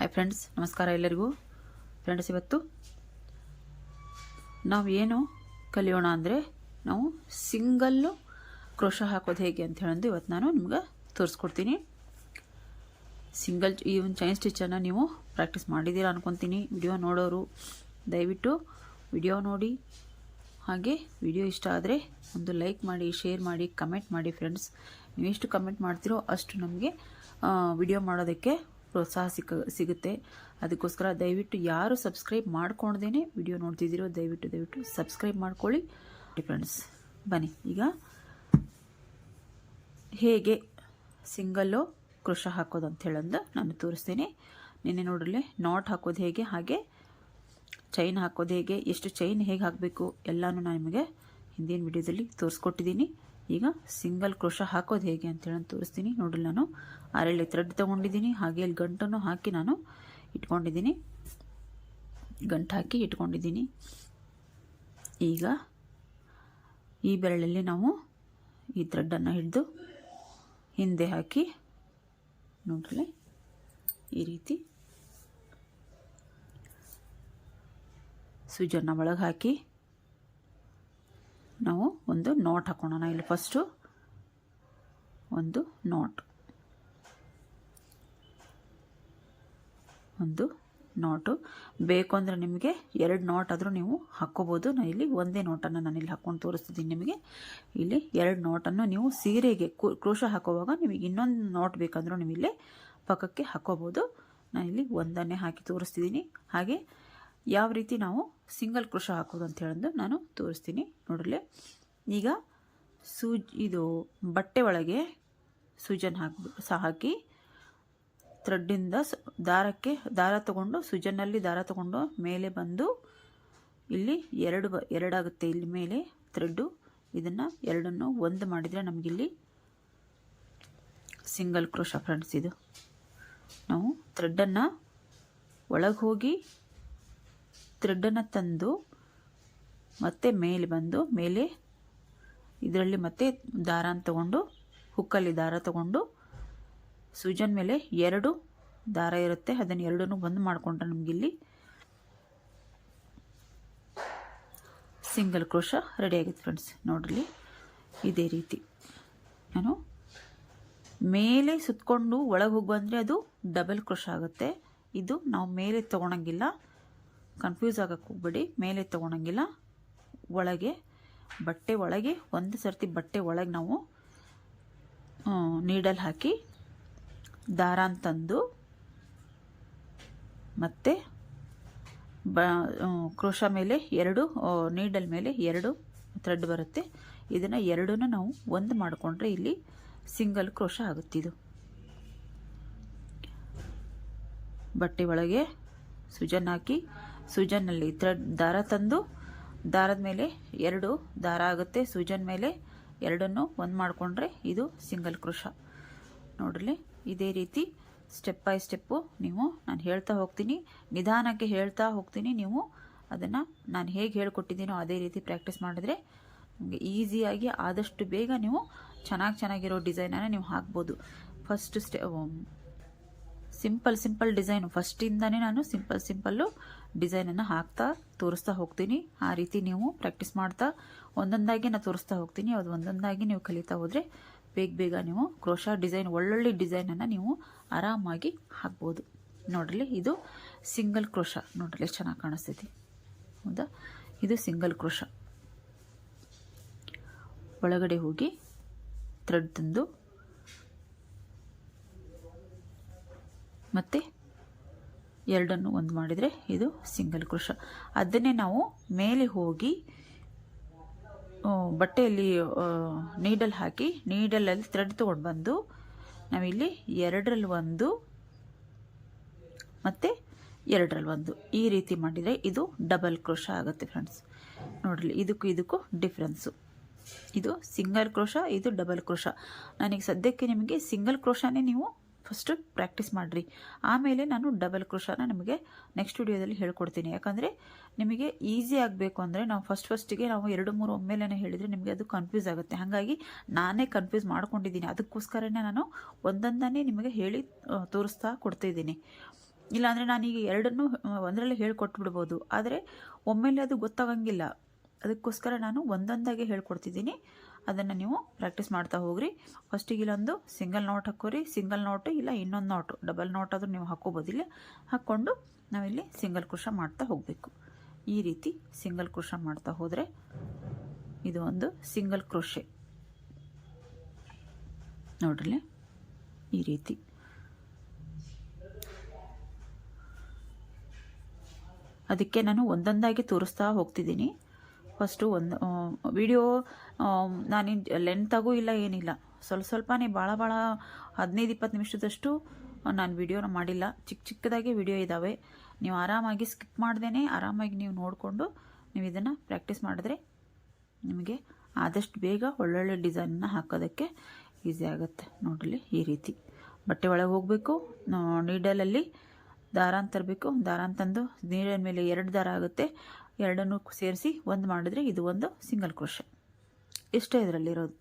Hi friends ನಮಸ್ಕಾರ ಎಲ್ಲರಿಗೂ. Friends ಇವತ್ತು ನಾವು ಏನು ಕಲಿಯೋಣ ಅಂದರೆ ನಾವು ಸಿಂಗಲ್ಲು ಕ್ರೋಶ ಹಾಕೋದು ಹೇಗೆ ಅಂತ ಹೇಳಂದು ಇವತ್ತು ನಾನು ನಿಮ್ಗೆ ತೋರಿಸ್ಕೊಡ್ತೀನಿ. ಸಿಂಗಲ್ ಈ ಒಂದು ಚೈನ್ ಸ್ಟಿಚ್ಚನ್ನು ನೀವು ಪ್ರಾಕ್ಟೀಸ್ ಮಾಡಿದ್ದೀರಾ ಅನ್ಕೊತೀನಿ. ವಿಡಿಯೋ ನೋಡೋರು, ದಯವಿಟ್ಟು ವಿಡಿಯೋ ನೋಡಿ. ಹಾಗೆ ವಿಡಿಯೋ ಇಷ್ಟ ಆದರೆ ಒಂದು ಲೈಕ್ ಮಾಡಿ ಶೇರ್ ಮಾಡಿ ಕಮೆಂಟ್ ಮಾಡಿ ಫ್ರೆಂಡ್ಸ್ ನೀವು ಎಷ್ಟು ಕಮೆಂಟ್ ಮಾಡ್ತೀರೋ ಅಷ್ಟು ನಮಗೆ ವಿಡಿಯೋ ಮಾಡೋದಕ್ಕೆ ಪ್ರೋತ್ಸಾಹ ಸಿಕ್ಕ, ಸಿಗುತ್ತೆ. ಅದಕ್ಕೋಸ್ಕರ ದಯವಿಟ್ಟು ಯಾರು ಸಬ್ಸ್ಕ್ರೈಬ್ ಮಾಡ್ಕೊಂಡ್ದೇ ವಿಡಿಯೋ ನೋಡ್ತಿದ್ದೀರೋ ದಯವಿಟ್ಟು ದಯವಿಟ್ಟು ಸಬ್ಸ್ಕ್ರೈಬ್ ಮಾಡ್ಕೊಳ್ಳಿ. ಫ್ರೆಂಡ್ಸ್ ಬನ್ನಿ. ಈಗ ಹೇಗೆ ಸಿಂಗಲ್ಲು ಕೃಷ ಹಾಕೋದು ಅಂತ ಹೇಳಂದು ನಾನು ತೋರಿಸ್ತೀನಿ. ನಿನ್ನೆ ನೋಡ್ರಲ್ಲೇ ನಾಟ್ ಹಾಕೋದು ಹೇಗೆ, ಹಾಗೆ ಚೈನ್ ಹಾಕೋದು ಹೇಗೆ, ಎಷ್ಟು ಚೈನ್ ಹೇಗೆ ಹಾಕಬೇಕು, ಎಲ್ಲನೂ ನಾನು ನಿಮಗೆ ಹಿಂದಿನ ವಿಡಿಯೋದಲ್ಲಿ ತೋರಿಸ್ಕೊಟ್ಟಿದ್ದೀನಿ. ಈಗ ಸಿಂಗಲ್ ಕ್ರೋಶ ಹಾಕೋದು ಹೇಗೆ ಅಂತೇಳಿ ತೋರಿಸ್ತೀನಿ. ನೋಡಿ ನಾನು. ಅರೆಲ್ಲಿ ಥ್ರೆಡ್ ತೊಗೊಂಡಿದ್ದೀನಿ. ಹಾಗೆ ಇಲ್ಲಿ ಗಂಟನ್ನು ಹಾಕಿ ನಾನು ಇಟ್ಕೊಂಡಿದ್ದೀನಿ. ಗಂಟು ಹಾಕಿ ಇಟ್ಕೊಂಡಿದ್ದೀನಿ. ಈಗ ಈ ಬೆರಳಲ್ಲಿ ನಾವು ಈ ಥ್ರೆಡ್ಡನ್ನು ಹಿಡಿದು ಹಿಂದೆ ಹಾಕಿ ನೋಡ್ರಿ ಈ ರೀತಿ ಸೂಜನ್ನು ಒಳಗೆ ಹಾಕಿ ನಾವು ಒಂದು ನೋಟ್ ಹಾಕೋಣ ಇಲ್ಲಿ ಫಸ್ಟು ಒಂದು ನೋಟ್ ಒಂದು ನೋಟು ಬೇಕು ಅಂದರೆ ನಿಮಗೆ ಎರಡು ನೋಟ್ ಆದರೂ ನೀವು ಹಾಕ್ಕೋಬೋದು ನಾನು ಇಲ್ಲಿ ಒಂದೇ ನೋಟನ್ನು ನಾನು ಇಲ್ಲಿ ಹಾಕ್ಕೊಂಡು ತೋರಿಸ್ತಿದ್ದೀನಿ ನಿಮಗೆ. ಇಲ್ಲಿ ಎರಡು ನೋಟನ್ನು ನೀವು ಸೀರೆಗೆ ಕ್ರೋಶ ಹಾಕೋವಾಗ ನಿಮಗೆ ಇನ್ನೊಂದು ನೋಟ್ ಬೇಕಂದ್ರೂ ನೀವು ಇಲ್ಲೇ ಪಕ್ಕಕ್ಕೆ ಹಾಕ್ಕೋಬೋದು ಇಲ್ಲಿ ಒಂದನ್ನೇ ಹಾಕಿ ತೋರಿಸ್ತಿದ್ದೀನಿ ಹಾಗೆ ಯಾವ ರೀತಿ ನಾವು ಸಿಂಗಲ್ ಕ್ರೋಶ ಹಾಕೋದು ಅಂತ ಹೇಳೋದು ನಾನು ತೋರಿಸ್ತೀನಿ. ನೋಡಲಿ ಈಗ ಸೂಜ್, ಇದು ಬಟ್ಟೆ ಒಳಗೆ ಸೂಜನ್ ಹಾಕಿಬಿಟ್ಟು ಸಹ ಹಾಕಿ ಥ್ರೆಡ್ಡಿಂದ ದಾರಕ್ಕೆ, ದಾರ ತಗೊಂಡು ಸೂಜನ್ನಲ್ಲಿ ದಾರ ತಗೊಂಡು ಮೇಲೆ ಬಂದು ಇಲ್ಲಿ ಎರಡು ಬ, ಎರಡಾಗುತ್ತೆ ಇಲ್ಲಿ ಮೇಲೆ ಥ್ರೆಡ್ಡು. ಇದನ್ನು ಎರಡನ್ನು ಒಂದು ಮಾಡಿದರೆ ನಮಗಿಲ್ಲಿ ಸಿಂಗಲ್ ಕ್ರೋಶ ಫ್ರೆಂಡ್ಸ್ ಇದು. ನಾವು ಥ್ರೆಡ್ಡನ್ನು ಒಳಗೆ ಹೋಗಿ ಥ್ರೆಡ್ಡನ್ನು ತಂದು ಮತ್ತೆ ಮೇಲೆ ಬಂದು ಮೇಲೆ ಇದರಲ್ಲಿ ಮತ್ತೆ ದಾರ ತಗೊಂಡು, ಹುಕ್ಕಲ್ಲಿ ದಾರ ತಗೊಂಡು, ಸೂಜನ್ ಮೇಲೆ ಎರಡು ದಾರ ಇರುತ್ತೆ. ಅದನ್ನು ಎರಡೂ ಬಂದ್ ಮಾಡಿಕೊಂಡ್ರೆ ನಮಗಿಲ್ಲಿ ಸಿಂಗಲ್ ಕ್ರೋಶ ರೆಡಿ ಆಗಿದೆ ಫ್ರೆಂಡ್ಸ್ ನೋಡ್ರಿ, ಇದೇ ರೀತಿ. ನಾನು ಮೇಲೆ ಸುತ್ತಕೊಂಡು ಒಳಗೆ ಹೋಗಿ ಬಂದರೆ ಅದು ಡಬಲ್ ಕ್ರೋಶ ಆಗುತ್ತೆ. ಇದು ನಾವು ಮೇಲೆ ತೊಗೊಳಂಗಿಲ್ಲ. ಕನ್ಫ್ಯೂಸ್ ಆಗಕ್ಕೆ ಹೋಗ್ಬೇಡಿ. ಮೇಲೆ ತೊಗೊಳಂಗಿಲ್ಲ ಒಳಗೆ, ಬಟ್ಟೆ ಒಳಗೆ, ಒಂದು ಸರ್ತಿ ಬಟ್ಟೆ ಒಳಗೆ ನಾವು ನೀಡಲ್ ಹಾಕಿ, ದಾರಾನ ತಂದು, ಮತ್ತು, ಬ ಕ್ರೋಶ ಮೇಲೆ ಎರಡು ನೀಡಲ್ ಮೇಲೆ ಎರಡು ಥ್ರೆಡ್ ಬರುತ್ತೆ. ಇದನ್ನು ಎರಡನ್ನೂ ನಾವು ಒಂದು ಮಾಡಿಕೊಂಡ್ರೆ ಇಲ್ಲಿ ಸಿಂಗಲ್ ಕ್ರೋಶ ಆಗುತ್ತಿದು ಬಟ್ಟೆ ಒಳಗೆ, ಸುಜನ್ ಹಾಕಿ ಸುಜನ್ನಲ್ಲಿ ಥ್ರೆಡ್ ದಾರ ತಂದು, ದಾರದ ಮೇಲೆ ಎರಡು ದಾರ ಆಗುತ್ತೆ. ಸೂಜನ್ ಮೇಲೆ ಎರಡನ್ನು ಒಂದು ಮಾಡಿಕೊಂಡ್ರೆ ಇದು ಸಿಂಗಲ್ ಕೃಷ. ನೋಡ್ರಿ, ಇದೇ ರೀತಿ ಸ್ಟೆಪ್ ಬೈ ಸ್ಟೆಪ್ಪು ನೀವು ನಾನು ಹೇಳ್ತಾ ಹೋಗ್ತೀನಿ. ನಿಧಾನಕ್ಕೆ ಹೇಳ್ತಾ ಹೋಗ್ತೀನಿ ನೀವು. ಅದನ್ನು ನಾನು ಹೇಗೆ ಹೇಳ್ಕೊಟ್ಟಿದ್ದೀನೋ ಅದೇ ರೀತಿ ಪ್ರಾಕ್ಟೀಸ್ ಮಾಡಿದ್ರೆ ನಿಮಗೆ ಈಸಿಯಾಗಿ ಆದಷ್ಟು ಬೇಗ ನೀವು ಚೆನ್ನಾಗಿ ಚೆನ್ನಾಗಿರೋ ಡಿಸೈನನ್ನು ನೀವು ಹಾಕ್ಬೋದು. ಫಸ್ಟ್ ಸ್ಟೆ ಸಿಂಪಲ್ ಸಿಂಪಲ್ ಡಿಸೈನು. ಫಸ್ಟಿಂದನೇ ನಾನು ಸಿಂಪಲ್, ಸಿಂಪಲ್ಲು ಡಿಸೈನನ್ನು ಹಾಕ್ತಾ ತೋರಿಸ್ತಾ ಹೋಗ್ತೀನಿ. ಆ ರೀತಿ ನೀವು ಪ್ರಾಕ್ಟೀಸ್ ಮಾಡ್ತಾ ಒಂದೊಂದಾಗಿ ನಾನು ತೋರಿಸ್ತಾ ಹೋಗ್ತೀನಿ. ಅದು ಒಂದೊಂದಾಗಿ ನೀವು ಕಲಿತಾ ಹೋದರೆ ಬೇಗ ಬೇಗ ನೀವು ಕ್ರೋಶ ಡಿಸೈನ್, ಒಳ್ಳೊಳ್ಳೆ ಡಿಸೈನನ್ನು ನೀವು ಆರಾಮಾಗಿ ಹಾಕ್ಬೋದು. ನೋಡ್ರಿ ಇದು ಸಿಂಗಲ್ ಕ್ರೋಶ. ನೋಡ್ರಿ ಎಷ್ಟು ಚೆನ್ನಾಗಿ ಕಾಣಿಸ್ತೈತಿ ಹೌದಾ? ಇದು ಸಿಂಗಲ್ ಕ್ರೋಶ. ಒಳಗಡೆ ಹೋಗಿ ಥ್ರೆಡ್ ತಂದು ಮತ್ತು ಎರಡನ್ನು ಒಂದು ಮಾಡಿದರೆ ಇದು ಸಿಂಗಲ್ ಕೃಷ. ಅದನ್ನೇ ನಾವು ಮೇಲೆ ಹೋಗಿ ಬಟ್ಟೆಯಲ್ಲಿ ನೀಡಲ್ ಹಾಕಿ, ನೀಡಲಲ್ಲಿ ಥ್ರೆಡ್ ತೊಗೊಂಡು ಬಂದು ನಾವಿಲ್ಲಿ ಎರಡರಲ್ಲಿ ಒಂದು ಮತ್ತು ಎರಡರಲ್ಲಿ ಒಂದು. ಈ ರೀತಿ ಮಾಡಿದರೆ ಇದು ಡಬಲ್ ಕ್ರೋಶ ಆಗುತ್ತೆ ಫ್ರೆಂಡ್ಸ್ ನೋಡಲಿ ಇದಕ್ಕೂ ಇದಕ್ಕೂ ಡಿಫ್ರೆನ್ಸು ಇದು ಸಿಂಗಲ್ ಕ್ರೋಶ ಇದು ಡಬಲ್ ಕ್ರೋಶ ನನಗೆ ಸದ್ಯಕ್ಕೆ ನಿಮಗೆ ಸಿಂಗಲ್ ಕ್ರೋಶನೇ ನೀವು ಫಸ್ಟು ಪ್ರಾಕ್ಟೀಸ್ ಮಾಡಿರಿ. ಆಮೇಲೆ ನಾನು ಡಬಲ್ ಕ್ರೋಶನ ನಿಮಗೆ ನೆಕ್ಸ್ಟ್ ವಿಡಿಯೋದಲ್ಲಿ ಹೇಳ್ಕೊಡ್ತೀನಿ. ಯಾಕಂದರೆ ನಿಮಗೆ ಈಸಿ ಆಗಬೇಕು ಅಂದರೆ ನಾವು ಫಸ್ಟ್ ಫಸ್ಟಿಗೆ ನಾವು ಎರಡು ಮೂರು ಒಮ್ಮೆಲೇ ಹೇಳಿದರೆ ನಿಮಗೆ ಅದು ಕನ್ಫ್ಯೂಸ್ ಆಗುತ್ತೆ. ಹಾಗಾಗಿ ನಾನೇ ಕನ್ಫ್ಯೂಸ್ ಮಾಡ್ಕೊಂಡಿದ್ದೀನಿ. ಅದಕ್ಕೋಸ್ಕರನೇ ನಾನು ಒಂದೊಂದನ್ನೇ ನಿಮಗೆ ಹೇಳಿ ತೋರಿಸ್ತಾ ಕೊಡ್ತಾಯಿದ್ದೀನಿ ಇಲ್ಲಾಂದರೆ ನಾನೀಗ ಎರಡನ್ನೂ ಒಂದರಲ್ಲೇ ಹೇಳ್ಕೊಟ್ಬಿಡ್ಬೋದು. ಆದರೆ ಒಮ್ಮೆಲೆ ಅದು ಗೊತ್ತಾಗಂಗಿಲ್ಲ. ಅದಕ್ಕೋಸ್ಕರ ನಾನು ಒಂದೊಂದಾಗೆ ಹೇಳ್ಕೊಡ್ತಿದ್ದೀನಿ. ಅದನ್ನು ನೀವು ಪ್ರಾಕ್ಟೀಸ್ ಮಾಡ್ತಾ ಹೋಗ್ರಿ. ಫಸ್ಟಿಗೆ ಇಲ್ಲೊಂದು ಸಿಂಗಲ್ ನೋಟ್ ಹಾಕೋರಿ. ಸಿಂಗಲ್ ನೋಟು ಇಲ್ಲ, ಇನ್ನೊಂದು ನೋಟು ಡಬಲ್ ನೋಟ್ ಆದರೂ ನೀವು ಹಾಕೋಬೋದು ಇಲ್ಲಿ ಹಾಕ್ಕೊಂಡು ನಾವಿಲ್ಲಿ ಸಿಂಗಲ್ ಕೃಷ ಮಾಡ್ತಾ ಹೋಗಬೇಕು. ಈ ರೀತಿ ಸಿಂಗಲ್ ಕೃಷ ಮಾಡ್ತಾ ಹೋದರೆ ಇದು ಒಂದು ಸಿಂಗಲ್ ಕೃಷಿ ನೋಡ್ರಿ ಈ ರೀತಿ. ಅದಕ್ಕೆ ನಾನು ಒಂದೊಂದಾಗಿ ತೋರಿಸ್ತಾ ಹೋಗ್ತಿದ್ದೀನಿ. ಫಸ್ಟು ಒಂದು ವಿಡಿಯೋ ನಾನು ಲೆಂತಾಗೂ ಇಲ್ಲ ಏನಿಲ್ಲ. ಸ್ವಲ್ಪ ಸ್ವಲ್ಪನೇ ಭಾಳ ಭಾಳ ಹದಿನೈದು ಇಪ್ಪತ್ತು ನಿಮಿಷದಷ್ಟು ನಾನು ವಿಡಿಯೋನ ಮಾಡಿಲ್ಲ. ಚಿಕ್ಕ ಚಿಕ್ಕದಾಗಿ ವಿಡಿಯೋ ಇದ್ದಾವೆ ನೀವು ಆರಾಮಾಗಿ ಸ್ಕಿಪ್ ಮಾಡ್ದೇ ಆರಾಮಾಗಿ ನೀವು ನೋಡಿಕೊಂಡು ನೀವು ಇದನ್ನು ಪ್ರಾಕ್ಟೀಸ್ ಮಾಡಿದ್ರೆ ನಿಮಗೆ ಆದಷ್ಟು ಬೇಗ ಒಳ್ಳೊಳ್ಳೆ ಡಿಸೈನನ್ನು ಹಾಕೋದಕ್ಕೆ ಈಸಿ ಆಗುತ್ತೆ. ನೋಡಲಿ ಈ ರೀತಿ. ಬಟ್ಟೆ ಒಳಗೆ ಹೋಗಬೇಕು. ನೀಡಲಲ್ಲಿ ದಾರ ತರಬೇಕು. ದಾರ ತಂದು ನೀರಿನ ಮೇಲೆ ಎರಡು ದಾರ ಆಗುತ್ತೆ. ಎರಡನ್ನೂ ಸೇರಿಸಿ ಒಂದು ಮಾಡಿದ್ರೆ ಇದು ಒಂದು ಸಿಂಗಲ್ ಕ್ರೋಶ ಇಷ್ಟೇ ಇದರಲ್ಲಿರೋದು.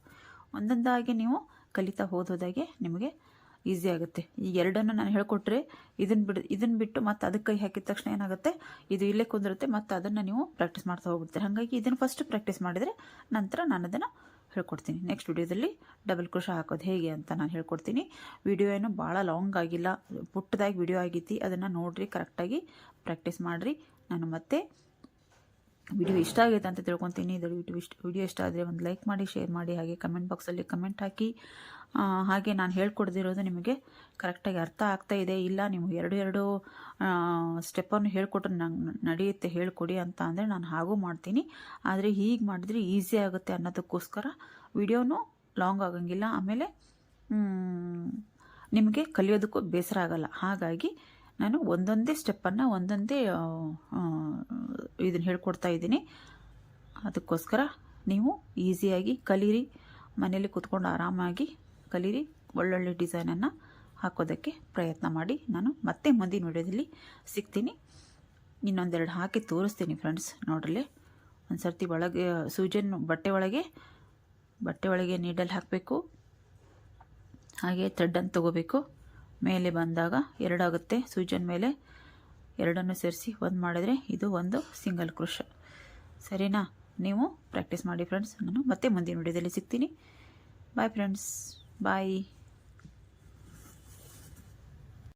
ಒಂದೊಂದಾಗಿ ನೀವು ಕಲಿತಾ ಹೋದೋದಾಗೆ ನಿಮಗೆ ಈಸಿ ಆಗುತ್ತೆ. ಈ ಎರಡನ್ನು ನಾನು ಹೇಳಿಕೊಟ್ರೆ ಇದನ್ನು ಬಿಡು ಇದನ್ನು ಬಿಟ್ಟು ಮತ್ತೆ ಅದಕ್ಕೆ ಕೈ ಹಾಕಿದ ತಕ್ಷಣ ಏನಾಗುತ್ತೆ? ಇದು ಇಲ್ಲೇ ಕುಂದಿರುತ್ತೆ, ಮತ್ತು ಅದನ್ನು ನೀವು ಪ್ರಾಕ್ಟೀಸ್ ಮಾಡ್ತಾ ಹೋಗ್ಬಿಡ್ತೀರಿ. ಹಾಗಾಗಿ ಇದನ್ನು ಫಸ್ಟ್ ಪ್ರಾಕ್ಟೀಸ್ ಮಾಡಿದರೆ ನಂತರ ನಾನು ಅದನ್ನು ಹೇಳ್ಕೊಡ್ತೀನಿ. ನೆಕ್ಸ್ಟ್ ವಿಡಿಯೋದಲ್ಲಿ ಡಬಲ್ ಕ್ರೋಶ ಹಾಕೋದು ಹೇಗೆ ಅಂತ ನಾನು ಹೇಳ್ಕೊಡ್ತೀನಿ. ವಿಡಿಯೋ ಏನು ಭಾಳ ಲಾಂಗ್ ಆಗಿಲ್ಲ. ಪುಟ್ಟದಾಗಿ ವಿಡಿಯೋ ಆಗೈತಿ ಅದನ್ನು ನೋಡಿರಿ ಕರೆಕ್ಟಾಗಿ ಪ್ರಾಕ್ಟೀಸ್ ಮಾಡಿರಿ. ನಾನು ಮತ್ತೆ ವಿಡಿಯೋ ಇಷ್ಟ ಆಗೈತೆ ಅಂತ ತಿಳ್ಕೊತೀನಿ. ಇದರ ವಿಡಿಯೋ ಇಷ್ಟ ವಿಡಿಯೋ ಇಷ್ಟ ಆದರೆ ಒಂದು ಲೈಕ್ ಮಾಡಿ, ಶೇರ್ ಮಾಡಿ, ಹಾಗೆ ಕಮೆಂಟ್ ಬಾಕ್ಸಲ್ಲಿ ಕಮೆಂಟ್ ಹಾಕಿ. ಹಾಗೆ ನಾನು ಹೇಳ್ಕೊಡ್ದಿರೋದು ನಿಮಗೆ ಕರೆಕ್ಟಾಗಿ ಅರ್ಥ ಆಗ್ತಾ ಇದೆ. ಇಲ್ಲ, ನೀವು ಎರಡು ಎರಡು ಸ್ಟೆಪ್ಪನ್ನು ಹೇಳ್ಕೊಟ್ರೆ ನಂಗೆ ನಡೆಯುತ್ತೆ, ಹೇಳ್ಕೊಡಿ ಅಂತ ಅಂದರೆ ನಾನು ಹಾಗೂ ಮಾಡ್ತೀನಿ. ಆದರೆ ಹೀಗೆ ಮಾಡಿದ್ರೆ ಈಸಿ ಆಗುತ್ತೆ ಅನ್ನೋದಕ್ಕೋಸ್ಕರ ವಿಡಿಯೋನು ಲಾಂಗ್ ಆಗಂಗಿಲ್ಲ. ಆಮೇಲೆ ನಿಮಗೆ ಕಲಿಯೋದಕ್ಕೂ ಬೇಸರ ಆಗಲ್ಲ. ಹಾಗಾಗಿ ನಾನು ಒಂದೊಂದೇ ಸ್ಟೆಪ್ಪನ್ನು ಒಂದೊಂದೇ ಇದನ್ನು ಹೇಳ್ಕೊಡ್ತಾ ಇದ್ದೀನಿ. ಅದಕ್ಕೋಸ್ಕರ ನೀವು ಈಸಿಯಾಗಿ ಕಲೀರಿ. ಮನೇಲಿ ಕೂತ್ಕೊಂಡು ಆರಾಮಾಗಿ ಕಲೀರಿ. ಒಳ್ಳೊಳ್ಳೆ ಡಿಸೈನನ್ನು ಹಾಕೋದಕ್ಕೆ ಪ್ರಯತ್ನ ಮಾಡಿ. ನಾನು ಮತ್ತೆ ಮುಂದಿನ ವಿಡಿಯೋದಲ್ಲಿ ಸಿಗ್ತೀನಿ. ಇನ್ನೊಂದೆರಡು ಹಾಕಿ ತೋರಿಸ್ತೀನಿ ಫ್ರೆಂಡ್ಸ್ ನೋಡ್ರಲ್ಲೇ? ಒಂದು ಸರ್ತಿ ಒಳಗೆ, ಸೂಜನ್ ಬಟ್ಟೆ ಒಳಗೆ ಬಟ್ಟೆ ಒಳಗೆ ನೀಡಲ್ಲಿ ಹಾಕಬೇಕು. ಹಾಗೆ ಥ್ರೆಡ್ಡನ್ನು ತಗೋಬೇಕು. ಮೇಲೆ ಬಂದಾಗ ಎರಡಾಗುತ್ತೆ ಸೂಜನ್ ಮೇಲೆ. ಎರಡನ್ನು ಸೇರಿಸಿ ಒಂದು ಮಾಡಿದರೆ ಇದು ಒಂದು ಸಿಂಗಲ್ ಕ್ರೋಶ ಸರಿನಾ? ನೀವು ಪ್ರಾಕ್ಟೀಸ್ ಮಾಡಿ ಫ್ರೆಂಡ್ಸ್ ನಾನು ಮತ್ತೆ ಮುಂದಿನ ವಿಡಿಯೋದಲ್ಲಿ ಸಿಗ್ತೀನಿ. Bye friends bye